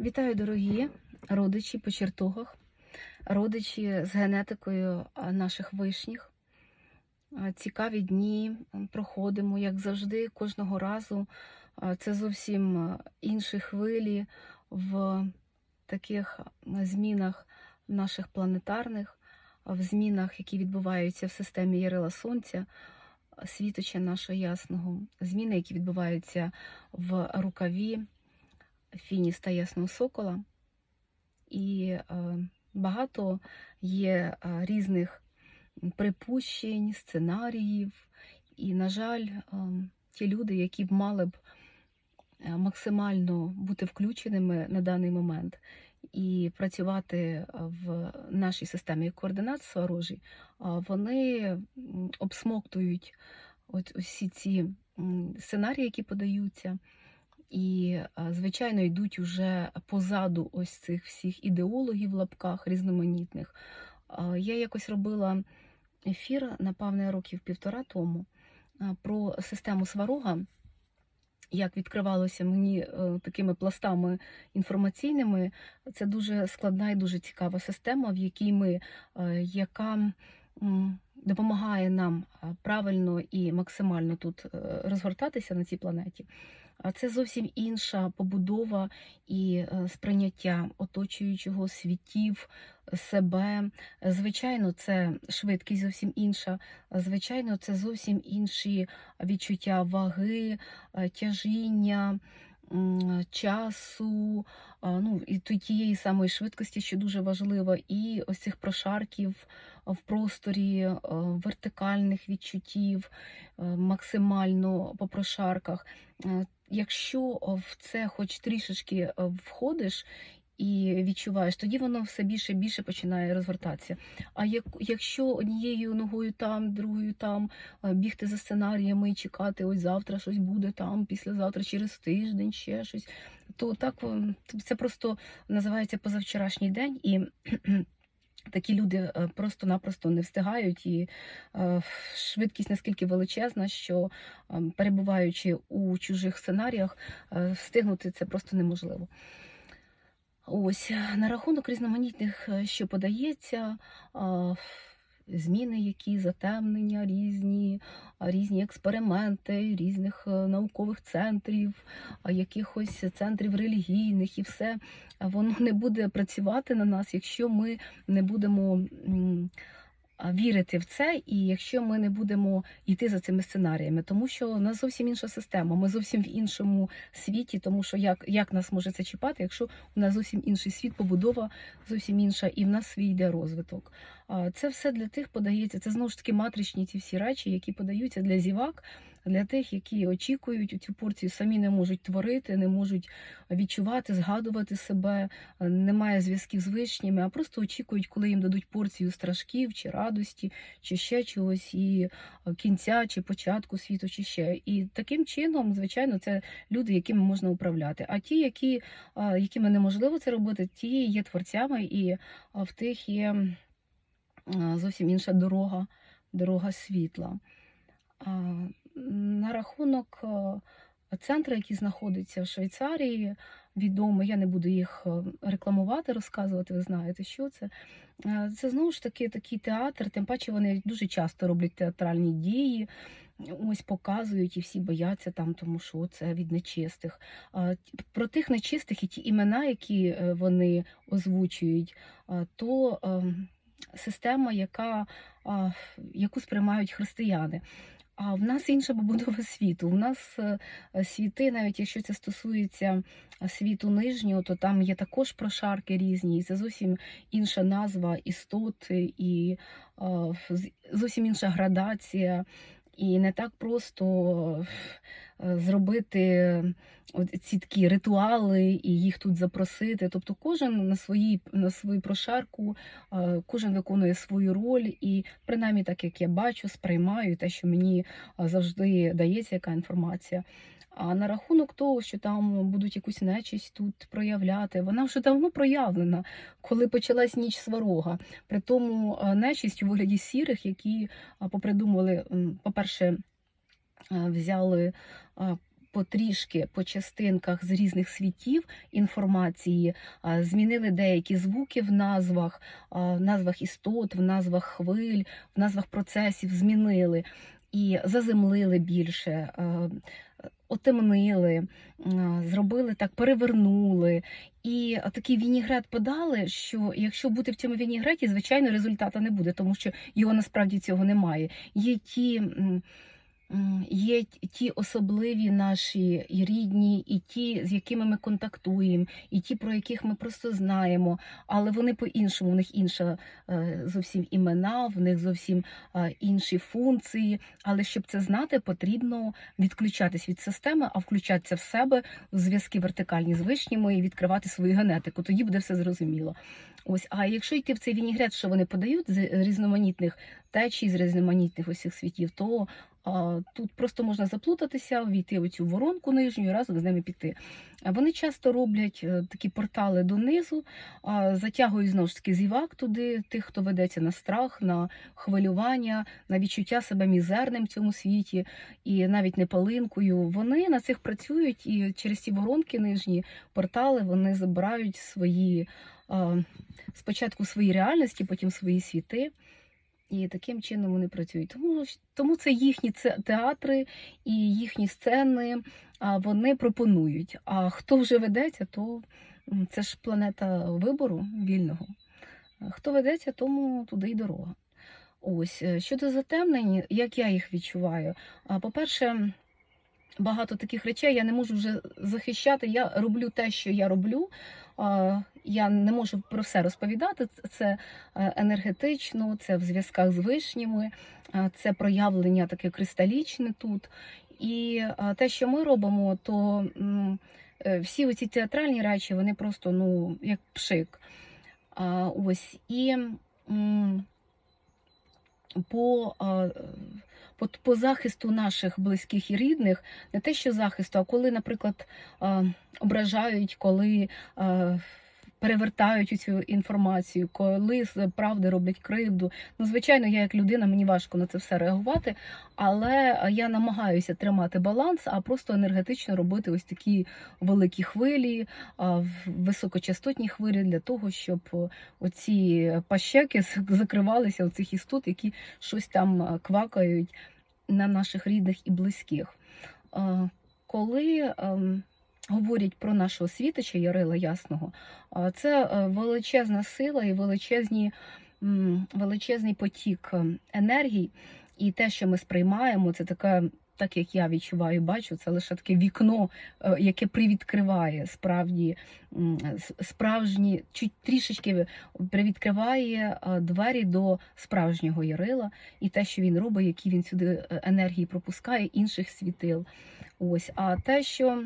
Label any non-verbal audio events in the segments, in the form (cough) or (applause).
Вітаю, дорогі родичі по чертогах, родичі з генетикою наших вишніх. Цікаві дні проходимо, як завжди, кожного разу. Це зовсім інші хвилі в таких змінах наших планетарних, в змінах, які відбуваються в системі Ярила Сонця, світоча нашого ясного, зміни, які відбуваються в рукаві фініста ясного сокола. І е, багато є е, різних припущень, сценаріїв. І, на жаль, е, ті люди, які б мали б максимально бути включеними на даний момент і працювати в нашій системі координат сворожій, вони обсмоктують от усі ці сценарії, які подаються. І, звичайно, йдуть уже позаду ось цих всіх ідеологів в лапках різноманітних. Я якось робила ефір, напевне, років півтора тому, про систему сварога, як відкривалося мені е, такими пластами інформаційними. Це дуже складна і дуже цікава система, в якій ми, е, яка допомагає нам правильно і максимально тут е, розгортатися на цій планеті. Це зовсім інша побудова і е, сприйняття оточуючого світів, себе. Звичайно, це швидкість зовсім інша. Звичайно, це зовсім інші відчуття ваги, е, тяжіння. Часу, ну і тієї самої швидкості, що дуже важливо, і ось цих прошарків в просторі, вертикальних відчуттів, е, максимально по прошарках. Якщо в це хоч трішечки входиш і відчуваєш, тоді воно все більше і більше починає розгортатися. А як, якщо однією ногою там, другою там е, бігти за сценаріями і чекати, ось завтра щось буде там, післязавтра, через тиждень, ще щось, то так це просто називається позавчорашній день і. Такі люди е, просто-напросто не встигають, і е, швидкість наскільки величезна, що е, перебуваючи у чужих сценаріях, встигнути це просто неможливо. Ось на рахунок різноманітних, що подається, зміни, які затемнення, різні, різні експерименти, різних е, наукових центрів, якихось центрів релігійних і все, воно не буде працювати на нас, якщо ми не будемо. Вірити в це, і якщо ми не будемо йти за цими сценаріями, тому що у нас зовсім інша система, ми зовсім в іншому світі, тому що як, як нас може це чіпати, якщо у нас зовсім інший світ, побудова зовсім інша, і в нас свій йде розвиток. Це все для тих подається. Це знову ж таки матричні ці всі речі, які подаються для зівак, для тих, які очікують цю порцію, самі не можуть творити, не можуть відчувати, згадувати себе, е, немає зв'язків з вишніми, а просто очікують, коли їм дадуть порцію страшків чи радості, чи ще чогось, і е, кінця, чи початку світу, чи ще. І таким чином, звичайно, це люди, якими можна управляти. А ті, які, якими неможливо це робити, ті є творцями, і в тих є зовсім інша дорога, дорога світла. На рахунок центру, який знаходиться в Швейцарії, відомо, я не буду їх е, рекламувати, розказувати, ви знаєте, що це. Е, Це знову ж таки такий театр, тим паче вони дуже часто роблять театральні дії. Ось показують і всі бояться там, тому що це від нечистих. Про тих нечистих і ті імена, які е, вони озвучують, то ем, система, яка, яку сприймають християни. А в нас інша побудова світу. У нас е, е, світи, навіть якщо це стосується е, світу нижнього, то там є також прошарки різні, і це зовсім інша назва істот, і зовсім інша градація. І не так просто зробити ці такі ритуали і їх тут запросити. Тобто кожен на своїй на свою прошарку, е, кожен виконує свою роль, і принаймні так як я бачу, сприймаю те, що мені е, завжди дається яка інформація. А на рахунок того, що там будуть якусь нечисть тут проявляти, вона вже давно проявлена, коли почалась ніч сварога. При тому е, нечисть у вигляді сірих, які е, попридумували, по-перше, е, взяли, е, потрішки по частинках з різних світів інформації, змінили деякі звуки в назвах, в назвах істот, в назвах хвиль, в назвах процесів змінили і заземлили більше. е, Отемнили, зробили так, перевернули. І такий вінігрет подали, що якщо бути в цьому вінігреті, звичайно, результату не буде, тому що його насправді цього немає. Є ті. Є ті особливі наші і рідні, і ті, з якими ми контактуємо, і ті, про яких ми просто знаємо, але вони по-іншому, в них інша е, зовсім імена, в них зовсім е, інші функції. Але щоб це знати, потрібно відключатись від системи, а включатися в себе в зв'язки вертикальні з вишніми і відкривати свою генетику. Тоді буде все зрозуміло. Ось, а якщо йти в цей вінігрет, що вони подають з різноманітних течій, з різноманітних усіх світів, то тут просто можна заплутатися, війти в цю воронку нижню і разом з ними піти. Вони часто роблять е, такі портали донизу, затягують знову ж таки зівак туди, тих, хто ведеться на страх, на хвилювання, на відчуття себе мізерним в цьому світі і навіть не палинкою. Вони на цих працюють і через ці воронки нижні портали вони забирають свої спочатку свої реальності, потім свої світи. І таким чином вони працюють. Тому, тому це їхні театри і їхні сцени вони пропонують. А хто вже ведеться, то це ж планета вибору вільного. Хто ведеться, тому туди й дорога. Ось е, щодо затемнень, як я їх відчуваю. А, По-перше, багато таких речей я не можу вже захищати. Я роблю те, що я роблю. Я не можу про все розповідати. Це е, енергетично, це в зв'язках з вишніми, це проявлення таке кристалічне тут. І те, що ми робимо, то е, всі оці театральні речі, вони просто ну, як пшик. Ось і по, а, по, захисту наших близьких і рідних, не те, що захисту, а коли, наприклад, ображають, коли перевертають цю інформацію, коли з правди роблять кривду. Ну, звичайно, я як людина, мені важко на це все реагувати, але я намагаюся тримати баланс, а просто енергетично робити ось такі великі хвилі, високочастотні хвилі для того, щоб оці пащеки закривалися у цих істот, які щось там квакають на наших рідних і близьких. Коли ем, говорять про нашого світича Ярила Ясного, це е, величезна сила і величезні, величезний потік е, енергій, і те, що ми сприймаємо, це таке. Так як я відчуваю, бачу, це лише таке вікно, е, яке привідкриває справді справжні, чуть трішечки привідкриває двері до справжнього Ярила і те, що він робить, які він сюди енергії пропускає інших світил. Ось, а те, що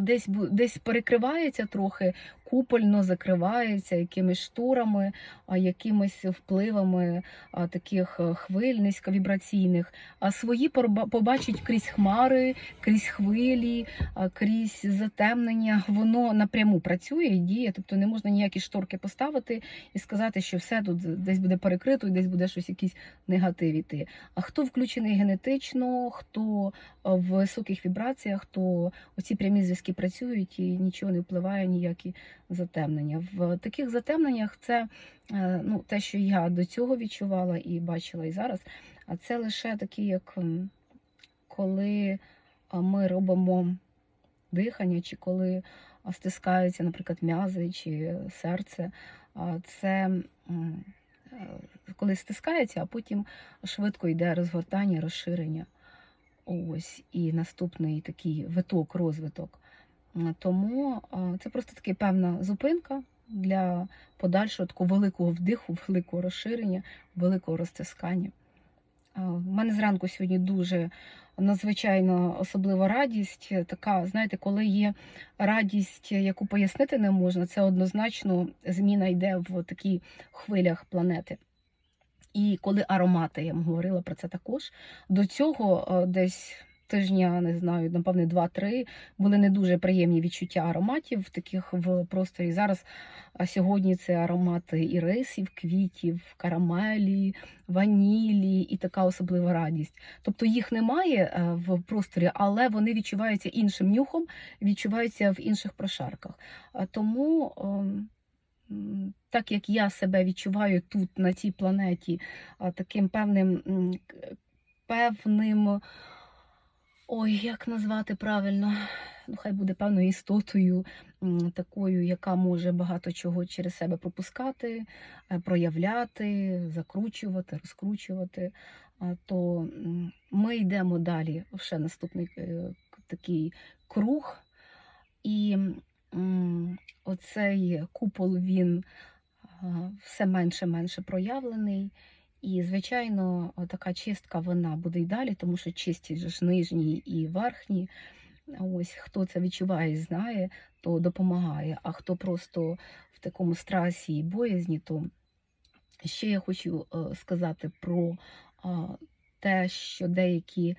десь десь перекривається трохи, купольно закривається якимись шторами, якимись впливами таких е, хвиль низьковібраційних, а свої побачить крізь хмари, крізь хвилі, крізь затемнення. Воно напряму працює і діє, тобто не можна ніякі шторки поставити і сказати, що все тут десь буде перекрито, і десь буде щось якийсь негатив іти. А хто включений генетично, хто в високих вібраціях, то оці прямі зв'язки працюють і нічого не впливає, ніякі затемнення. В таких затемненнях це е, ну, те, що я до цього відчувала і бачила і зараз. А це лише такі, як коли ми робимо дихання, чи коли стискаються, наприклад, м'язи чи серце. Це е, коли стискається, а потім швидко йде розгортання, розширення. Ось і наступний такий виток, розвиток. Тому це просто така певна зупинка для подальшого такого великого вдиху, (laughs) великого розширення, великого розтискання. У мене зранку сьогодні дуже надзвичайно особлива радість. е, Така, знаєте, коли є радість, яку пояснити не можна, це однозначно зміна йде в таких хвилях планети. І коли аромати, я вам говорила про це також, до цього е, десь тижня, не знаю, напевне, два-три були не дуже приємні відчуття ароматів таких в просторі. Зараз а сьогодні це аромати ірисів, квітів, карамелі, ванілі і така особлива радість. Тобто їх немає е, в просторі, але вони відчуваються іншим нюхом, відчуваються в інших прошарках. Тому, ем, так як я себе відчуваю тут, на цій планеті, таким певним, певним, ой, як назвати правильно, ну хай буде певною істотою, такою, яка може багато чого через себе пропускати, е, проявляти, закручувати, розкручувати, то ми йдемо далі ще наступний е, такий круг. І оцей купол він все менше менше проявлений. І, звичайно, така чистка вона буде й далі, тому що чистять ж нижній і верхній. Ось хто це відчуває і знає, то допомагає. А хто просто в такому страсі і боязні, то ще я хочу е, сказати про те, що деякі,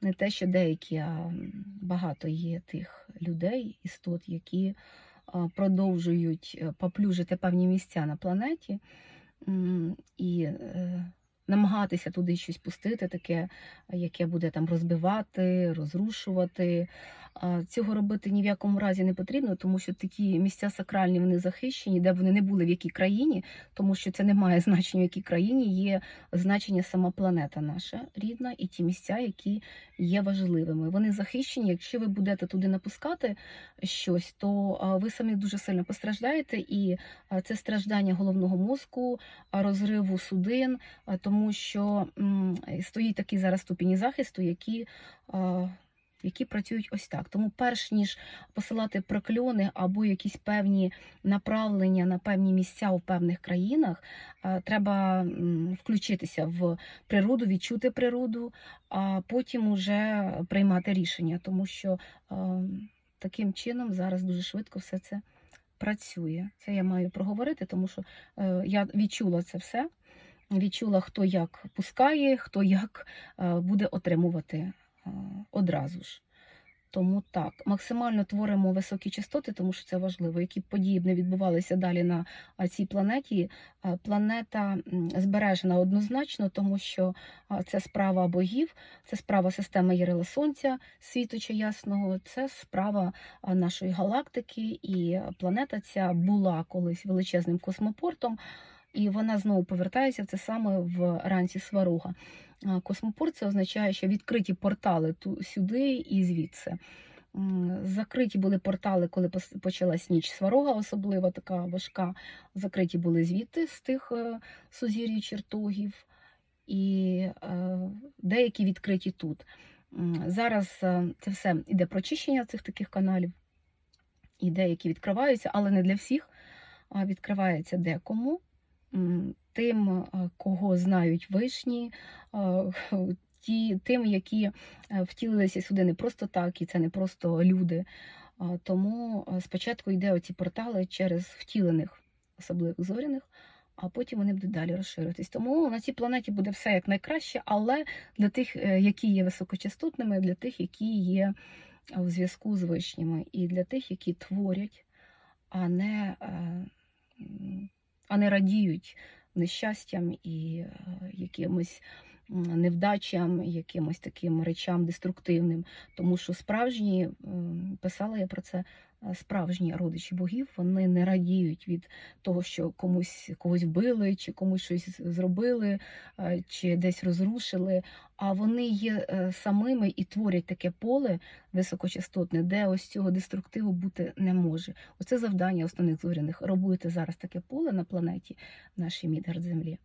не те, що деякі, а багато є тих людей, істот, які продовжують е, поплюжити певні місця на планеті і е, намагатися туди щось пустити, таке, яке буде там розбивати, розрушувати. А Цього робити ні в якому разі не потрібно, тому що такі місця сакральні вони захищені, де б вони не були в якій країні, тому що це не має (laughs) значення, в якій країні є значення сама планета наша рідна і ті місця, які є важливими. Вони захищені. Якщо ви будете туди напускати щось, то ви самі дуже сильно постраждаєте, і це страждання головного мозку, розриву судин, тому що стоїть такий зараз ступені захисту, які. Які працюють ось так. Тому, перш ніж посилати прокльони або якісь певні направлення на певні місця у певних країнах, е, треба включитися в природу, відчути природу, а потім уже приймати рішення, тому що е, таким чином зараз дуже швидко все це працює. Це я маю проговорити, тому що е, я відчула це все. Відчула, хто як пускає, хто як буде отримувати одразу ж. Тому так, максимально творимо високі частоти, тому що це важливо. Які події б не відбувалися далі на цій планеті, планета збережена однозначно, тому що це справа богів, це справа системи Єрила Сонця, світоча ясного, це справа нашої галактики, і планета ця була колись величезним космопортом. І вона знову повертається в це саме в ранці Сварога. Космопорт це означає, що відкриті портали ту сюди і звідси. Закриті були портали, коли почалась ніч Сварога, особливо така важка. Закриті були звідти з тих е, сузір'їв чертогів, і е, деякі відкриті тут. Зараз е, це все іде прочищення цих таких каналів, і деякі відкриваються, але не для всіх. Відкривається декому. Тим, е, кого знають вишні, е, (laughs) ті, тим, які е, втілилися сюди не просто так, і це не просто люди. Тому спочатку йде оці портали через втілених, особливих зоряних, а потім вони будуть далі розширюватись. Тому на цій планеті буде все як найкраще, але для тих, які є високочастотними, для тих, які є у зв'язку з вишніми, і для тих, які творять, а не, а не радіють нещастям і е, якимось невдачам, якимось таким речам деструктивним. Тому що справжні, писала я про це, е, справжні родичі богів, вони не радіють від того, що комусь когось вбили, чи комусь щось зробили, е, чи десь розрушили. А вони є е, самими і творять таке поле високочастотне, де ось цього деструктиву бути не може. Оце завдання основних зоряних робити зараз таке поле на планеті нашій Мідгард Землі,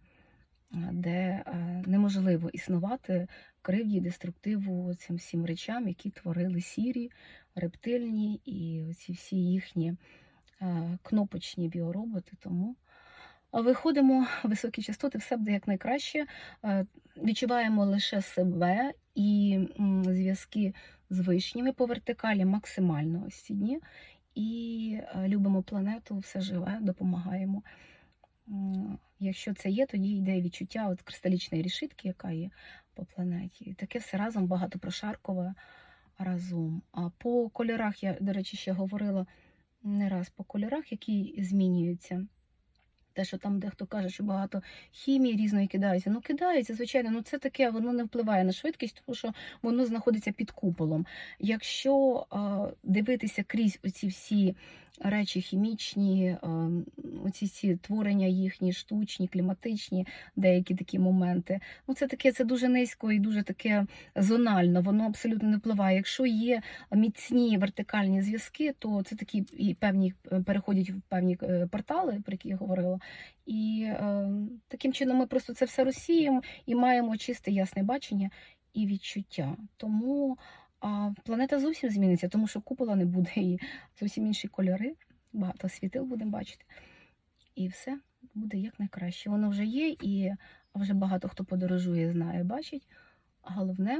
де е, неможливо існувати кривді, деструктиву цим всім речам, які творили сірі, рептильні і ці всі їхні е, кнопочні біороботи. Тому виходимо в високі частоти, все буде як найкраще. Е, Відчуваємо лише себе і зв'язки з вишніми по вертикалі максимально ось дні. І е, любимо планету, все живе, допомагаємо. Якщо це є, тоді йде відчуття от кристалічної рішитки, яка є по планеті. Таке все разом багато прошаркове разом. А по кольорах я, до речі, ще говорила не раз по кольорах, які змінюються. Те, що там дехто каже, що багато хімії різної кидається. Ну, кидається, звичайно, ну це таке, воно не впливає на швидкість, тому що воно знаходиться під куполом. Якщо а, дивитися крізь оці всі речі хімічні, оці всі творення їхні, штучні, кліматичні, деякі такі моменти, ну це таке, це дуже низько і дуже таке зонально, воно абсолютно не впливає. Якщо є міцні вертикальні зв'язки, то це такі і певні е, переходять в певні е, портали, про які я говорила. І е, таким чином ми просто це все розсіємо і маємо чисте ясне бачення і відчуття. Тому а, планета зовсім зміниться, тому що купола не буде і зовсім інші кольори, багато світил будемо бачити. І все буде як найкраще. Воно вже є, і вже багато хто подорожує, знає, бачить. Головне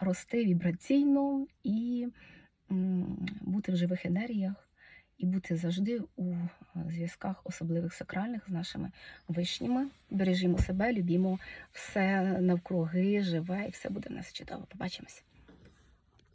рости вібраційно і м, бути в живих енергіях, і бути завжди у е, зв'язках особливих сакральних з нашими вишніми. Бережімо себе, любімо все навкруги, живе, і все буде в нас чудово. Побачимось.